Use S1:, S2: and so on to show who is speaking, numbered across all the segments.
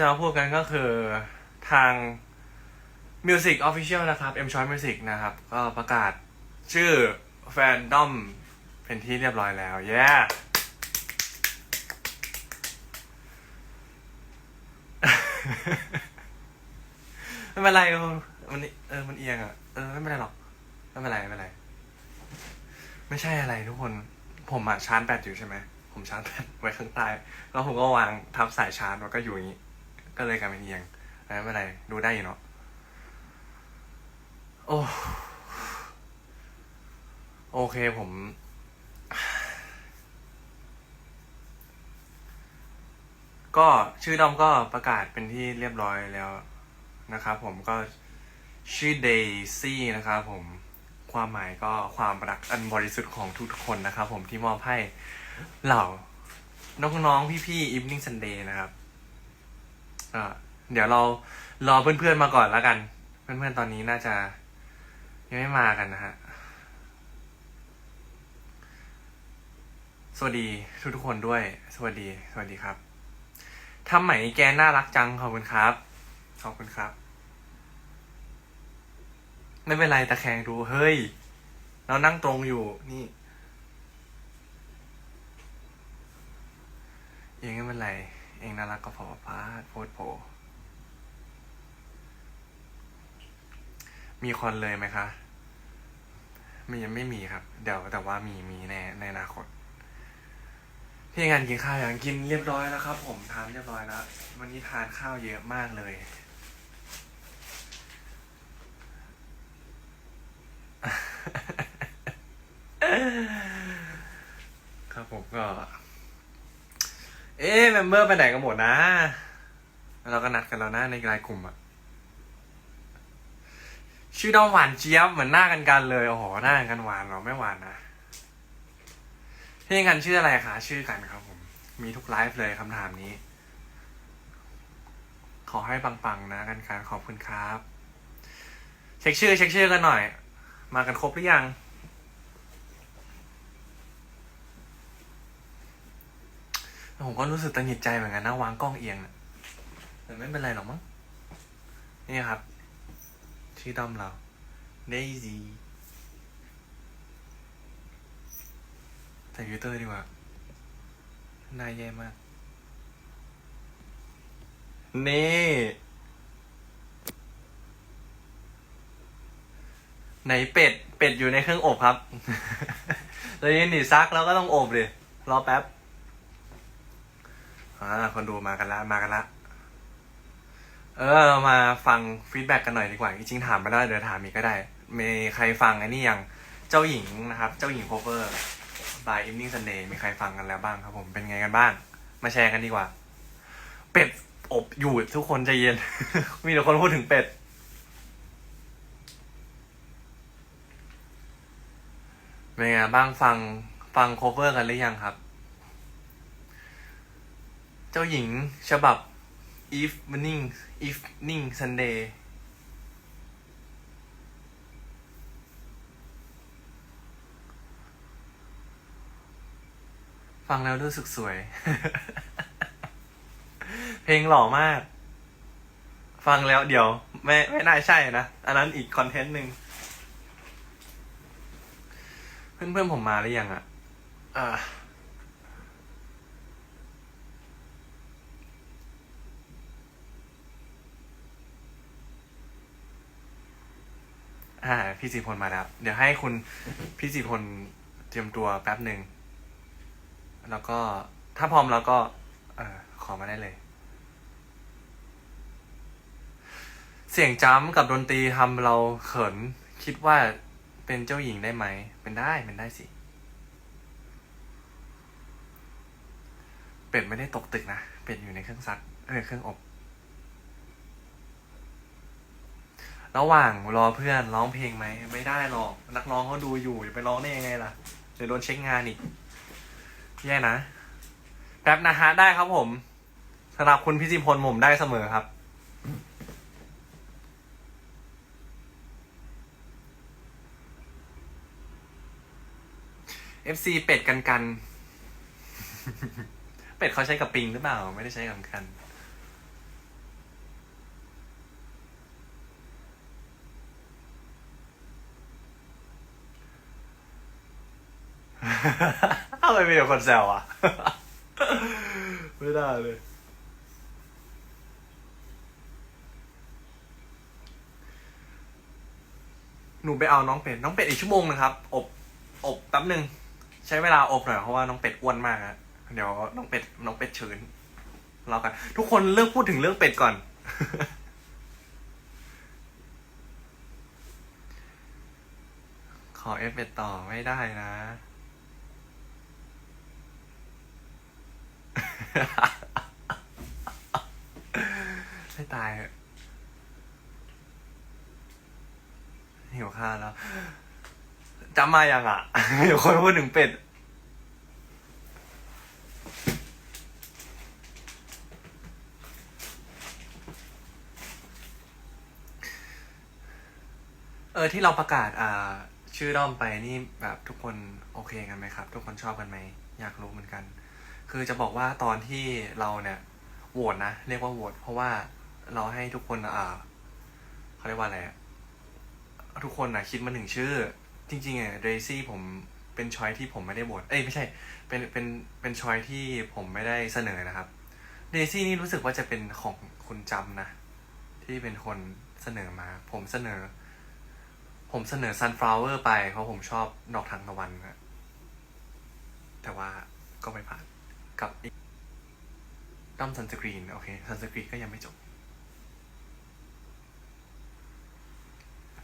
S1: จะมาพูดกันก็คือทาง Music Official นะครับ M Choice Music นะครับ ก็ประกาศชื่อแฟนดอมเป็นที่เรียบร้อยแล้วเย้ไม่เป็นไรมันเออ มันเอียงอะ เออ ไม่เป็นไรหรอก ไม่เป็นไร ไม่เป็นไร ไม่ใช่อะไรทุกคน ผมอะชาร์จแบตอยู่ใช่ไหม ผมชาร์จแบตไว้ข้างใต้ แล้วผมก็วางทับสายชาร์จแล้วก็อยู่อย่างนี้ ก็เลยกลายเป็นเอียงแต่ไม่เป็นไรดูได้อยู่เนาะโอ้โอเคผม ก็ชื่อดอมก็ประกาศเป็นที่เรียบร้อยแล้วนะครับผมก็ชื่อเดซี่นะครับผมความหมายก็ความรักอันบริสุทธิ์ของทุกๆคนนะครับผมที่มอบให้เหล่าน้องๆ พี่ๆ Evening Sunday นะครับ ก็เดี๋ยวเรารอเพื่อนๆมาก่อนแล้วกัน เพื่อนๆตอนนี้น่าจะ ยังไม่มากันนะฮะ สวัสดีทุกๆคนด้วย สวัสดี สวัสดีครับทำไหมแกน่ารักจังขอบคุณครับ ขอบคุณครับ ไม่เป็นไรตะแคงดูเฮ้ย เรานั่งตรงอยู่นี่เองไม่เป็นไร เองน่ารักก็พอพาดโพดโผมีคนเลยไหมคะม่ยังไม่มีครับ เดี๋ยวแต่ว่ามีมีในในอนาคต พี่งานกินข้าวอย่างกินเรียบร้อยแล้วครับ ผมทานเรียบร้อยแล้ว วันนี้ทานข้าวเยอะมากเลย ครับผมก็ เอ๊ะเมมเบอร์ไปไหนกันหมดนะ เราก็นัดกันแล้วนะในไลน์กลุ่มอะชื่อดอมหวานเจี๊ยบเหมือนหน้ากันกันเลย โอ้โหหน้ากันหวานเหรอไม่หวานนะพี่กันชื่ออะไรคะชื่อกันครับผม มีทุกไลฟ์เลยคำถามนี้ ขอให้ปังๆนะกันการขอบคุณครับ เช็คชื่อ เช็คชื่อกันหน่อย มากันครบหรือยัง ผมก็รู้สึกตังหิดใจเหมือนกันนะวางกล้องเอียงนะแต่ไม่เป็นไรหรอกมั้งนี่ครับ ชื่อด้อมเรา Daisy ใส่ฟิลเตอร์ดีกว่าหน่าแย่มาก นี่ไหนเป็ด เป็ดอยู่ในเครื่องอบครับ แล้วนี่หนีซักแล้วก็ต้องอบเลยรอแป๊บ อ่าคนดูมากันละมากันละ เออ มาฟังฟีดแบ็กกันหน่อยดีกว่า จริงๆถามไม่ได้เดี๋ยวถามอีกก็ได้ มีใครฟังไอ้นี่ยังเจ้าหญิงนะครับ เจ้าหญิงโคเวอร์ by Evening Sunday มีใครฟังกันแล้วบ้างครับผมเป็นไงกันบ้าง มาแชร์กันดีกว่า เป็ดอบอยู่ทุกคนใจเย็น มีแต่คนพูดถึงเป็ดเป็นไงบ้างฟังฟังโคเวอร์กันหรือยังครับ จ้าหญิงฉบับ evening evening Sunday ฟังแล้วรู้สึกสวย เพลงหล่อมาก ฟังแล้วเดี๋ยว ไม่ไม่น่าใช่นะ อันนั้นอีกคอนเทนต์หนึ่งเพื่อนเพื่อนผมมาหรือยังอะอ่ อ่า พี่สีพลมาแล้ว เดี๋ยวให้คุณพี่สีพลเตรียมตัวแป๊บหนึ่ง แล้วก็ถ้าพร้อมแล้วก็ เออขอมาได้เลย เสียงจ้ำกับดนตรีทำเราเขิน คิดว่าเป็นเจ้าหญิงได้ไหม เป็นได้ เป็นได้สิ เป็ดไม่ได้ตกตึกนะ เป็ดอยู่ในเครื่องซัก เออ เครื่องอบ ระหว่างรอเพื่อนร้องเพลงไหมไม่ได้หรอก นักร้องเขาดูอยู่จะไปร้องได้ยังไงล่ะเดี๋ยวโดนเช็คงานอีกแย่นะแป๊บนะฮะได้ครับผมสำหรับคุณพิจิพลผมได้เสมอครับ FC เป็ดกันกัน เป็ดเขาใช้กับปิงหรือเปล่า ไม่ได้ใช้กับกัน ทำไมมีแต่คนแซวอะ ไม่ได้เลย หนูไปเอาน้องเป็ด น้องเป็ดอีกชั่วโมงนะครับ อบ อบแป๊บหนึ่ง ใช้เวลาอบหน่อยเพราะว่าน้องเป็ดอ้วนมากฮะเดี๋ยวน้องเป็ด น้องเป็ดเชิญเรากัน ทุกคนเลิกพูดถึงเรื่องเป็ดก่อนขอเอฟเป็ดต่อไม่ได้นะ ให้ตายเหอะหิวข้าวแล้วจำมายังอะเดี๋ยวคนพูดถึงเป็ด เออที่เราประกาศอ่า ชื่อด้อมไปนี่แบบทุกคนโอเคกันไหมครับ ทุกคนชอบกันไหม อยากรู้เหมือนกัน คือจะบอกว่าตอนที่เราเนี่ยโหวตนะเรียกว่าโหวตเพราะว่าเราให้ทุกคนอ่าเขาเรียกว่าอะไรทุกคนอะคิดมาหนึ่งชื่อ จริงๆอะเดซี่ผมเป็นช้อยที่ผมไม่ได้โหวตเอ้ยไม่ใช่ เป็นเป็นเป็นช้อยที่ผมไม่ได้เสนอนะครับเดซี่นี่รู้สึกว่าจะเป็นของคุณจำนะ ที่เป็นคนเสนอมา ผมเสนอ ผมเสนอ sunflower ไปเพราะผมชอบดอกทานตะวันนะแต่ว่าก็ไม่ผ่าน กับด้อมซันสกรีนโอเคซันสกรีนก็ยังไม่จบ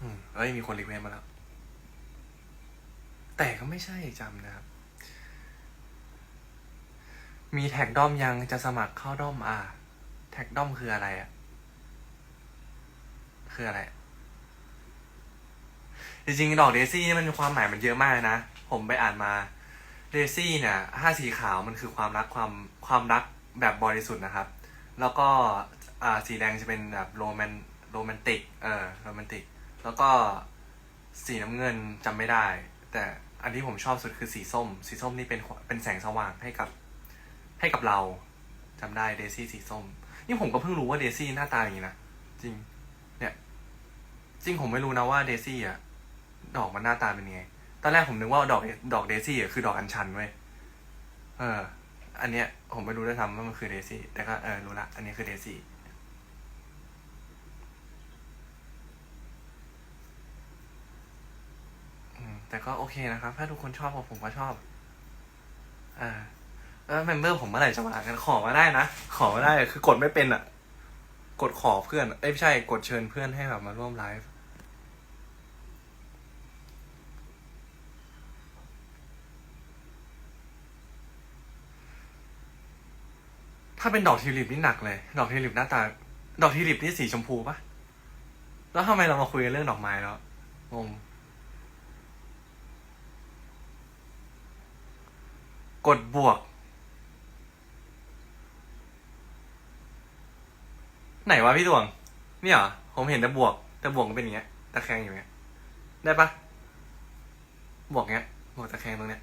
S1: อืมเอ้ยมีคนรีเควสมาแล้ว แต่ก็ไม่ใช่จำนะครับ มีแท็กด้อมยังจะสมัครเข้าด้อมอ่าแท็กด้อมคืออะไรอะคืออะไร จริงๆ ดอกเดซี่นี่มันความหมายมันเยอะมากนะ ผมไปอ่านมา เดซี่เนี่ยห้าสีขาวมันคือความรักความความรักแบบบริสุทธิ์นะครับ แล้วก็อ่าสีแดงจะเป็นแบบโรแมนโรแมนติกเออโรแมนติก แล้วก็สีน้ำเงินจำไม่ได้ แต่อันที่ผมชอบสุดคือสีส้ม สีส้มนี่เป็นเป็นแสงสว่างให้กับให้กับเราจำได้เดซี่สีส้ม นี่ผมก็เพิ่งรู้ว่าเดซี่หน้าตาอย่างนี้นะจริง เนี่ย จริงผมไม่รู้นะว่าเดซี่อะดอกมันหน้าตาเป็นไง ตอนแรกผมนึกว่าดอกดอกเดซี่อะคือดอกอัญชันเว้ยเออ อันเนี้ย ผมไม่รู้ด้วยซ้ำว่ามันคือเดซี่ แต่ก็เออรู้ละ อันนี้คือเดซี่อืมแต่ก็โอเคนะครับ ถ้าทุกคนชอบผมก็ชอบ อ่าแล้วเมมเบอร์ผมเมื่อไหร่จะมากันขอมาได้นะ ขอมาได้คือกดไม่เป็นอะ กดขอเพื่อน เอ้ยไม่ใช่ กดเชิญเพื่อนให้แบบมาร่วมไลฟ์ ถ้าเป็นดอกทิวลิปนี่หนักเลย ดอกทิวลิปหน้าตา ดอกทิวลิปนี่สีชมพูปะแล้วทำไมเรามาคุยกันเรื่องดอกไม้แล้วงงกดบวก ไหนวะพี่ดวง เนี่ยเหรอผมเห็นแต่บวก แต่บวกมันเป็นอย่างเงี้ยตะแคงอยู่เงี้ย ได้ปะบวกเงี้ยบวกตะแคงตรงเนี้ย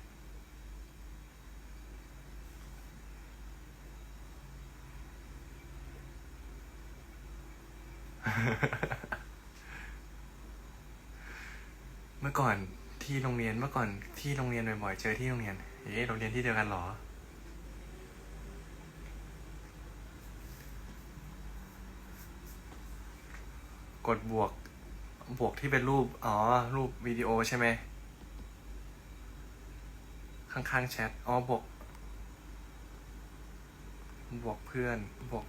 S1: เมื่อก่อนที่โรงเรียนเมื่อก่อนที่โรงเรียนบ่อยๆเจอที่โรงเรียน เอ๊ะโรงเรียนที่เดียวกันหรอ กดบวก บวกที่เป็นรูป อ๋อ รูปวิดีโอใช่ไหม ข้างๆแชท อ๋อบวก บวกเพื่อน บวก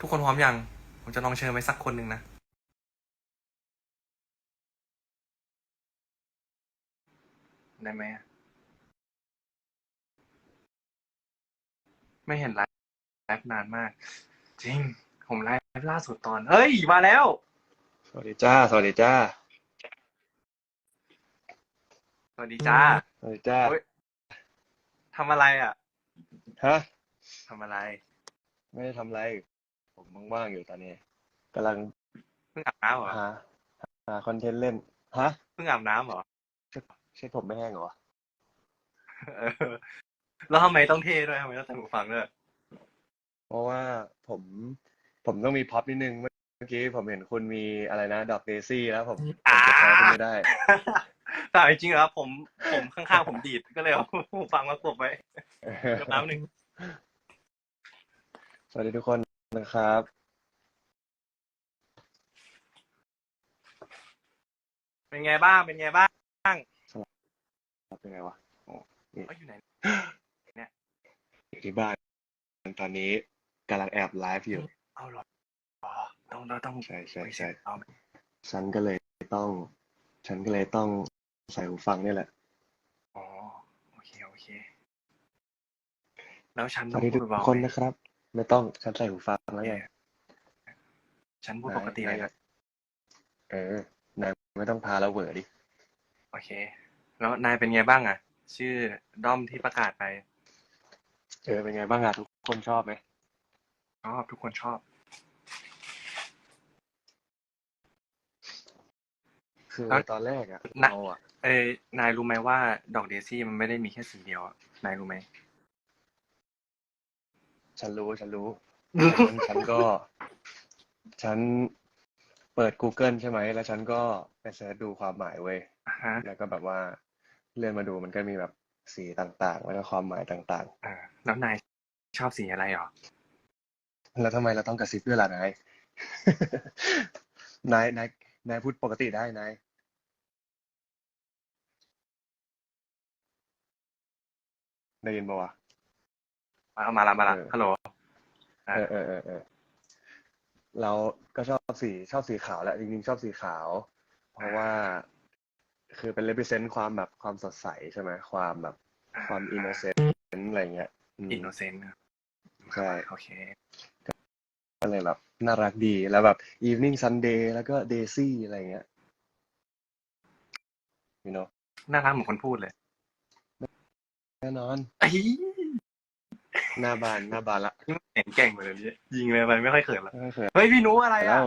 S1: ทุกคนพร้อมยัง ผมจะลองเชิญไปสักคนหนึ่งนะ ได้ไหมอะไม่เห็นไลฟ์ไลฟ์นานมาก จริง ผมไลฟ์ล่าสุดตอน เฮ้ย มาแล้ว
S2: สวัสดีจ้า สวัสดีจ้า
S1: สวัสดีจ้า
S2: สวัสดีจ้า
S1: โอ๊ยทำอะไรอะ
S2: ฮะ
S1: ทำอะไร
S2: ไม่ได้ทำอะไร ผมว่างๆอยู่ตอนนี้กำลัง
S1: เพิ่งอาบน้ำเหรอ
S2: หาหาคอนเทนต์เล่น ฮะ
S1: เพิ่งอาบน้ำเหรอ
S2: เช็ดผมไม่แห้งเหรอ
S1: เออแล้วทำไมต้องเท่ด้วยทำไมต้องใส่หูฟังด้วย
S2: เพราะว่าผมผมต้องมีพ็อปนิดนึงเมื่อกี้ผมเห็นคุณมีอะไรนะดอกเดซี่แล้วผมผมจะแพ้คุณไม่ได้
S1: แต่จริงๆแล้วผมผมข้างๆผมดีดก็เลยเอาหูฟังมากดไว้เดี๋ยวแป๊บนึง
S2: สวัสดีทุกคน นะครับ
S1: เป็นไงบ้าง เป็นไงบ้าง
S2: เป็นไงวะ
S1: เอ้ยอยู่ไหน
S2: อยู่ที่บ้าน ตอนนี้กำลังแอบไลฟ์อยู่
S1: เอาเหรออ๋อต้องเราต้อง
S2: ใช่ใช่
S1: คุย
S2: ใช่
S1: เสียงเอาไหม
S2: ฉันก็เลยต้อง ฉันก็เลยต้องใส่หูฟังนี่แหละ
S1: อ๋อโอเคโอเค แล้วฉัน
S2: ส
S1: ต้อ
S2: วั
S1: ง
S2: สดี
S1: พู
S2: ทุ
S1: ด
S2: ก
S1: เบาๆ
S2: คน
S1: ไหม
S2: นะครับ ไม่ต้องฉันใส่หูฟังแล้วไง
S1: ฉันพูดปกติเลยนะ
S2: เออนายไม่ต้องพาเราเหวอดิ
S1: โอเค แล้วนายเป็นไงบ้างอะ ชื่อด้อมที่ประกาศไป
S2: เออเป็นไงบ้างอะทุกคนชอบไหม
S1: ชอบทุกคนชอบ
S2: คือ
S1: แล้ว
S2: ตอนแรกอะ
S1: น่ะ
S2: เราอะ
S1: เอ้ยนายรู้ไหมว่าดอกเดซี่มันไม่ได้มีแค่สีเดียวอะนายรู้ไหม
S2: ฉันรู้ฉันรู้ฉันฉันก็ ฉันเปิด Google ใช่ไหม แล้วฉันก็ไปเสิร์ชดูความหมายเว้ย
S1: อ่าฮะ
S2: แล้วก็แบบว่าเลื่อนมาดูมันก็มีแบบสีต่างๆ แล้วก็ความหมายต่าง
S1: อ่าแล้วนายชอบสีอะไรหรอ
S2: ๆแล้วทำไมเราต้องกระซิบด้วยล่ะนาย นายนายนายพูดปกติได้นายได้ยินปะวะ
S1: มามาละมาละ
S2: เออ
S1: ฮัลโหลอะ
S2: เออเออเออเออเราก็ชอบสีชอบสีขาวแหละจริงๆชอบสีขาว เพราะว่าคือเป็น represent ความแบบความสดใสใช่ไหมความแบบความ innocent อะไรเงี้ยอืม
S1: อินโนเซนต์
S2: ใช่
S1: โอเค
S2: ก็เลยแบบน่ารักดีแล้วแบบ evening sunday แล้วก็ daisy อะไรเงี้ย you know
S1: น่ารักเหมือนคนพูดเลย
S2: แน่นอน
S1: ไอ้
S2: หน้าบานหน้าบานละ
S1: นี่มันเห็นเก่งเหมือนเลยยิงเลยมันไม่ค่อยเขินละ
S2: ไม่เคย
S1: เฮ้ยพี่นุอะไร
S2: แล้
S1: อะ
S2: ว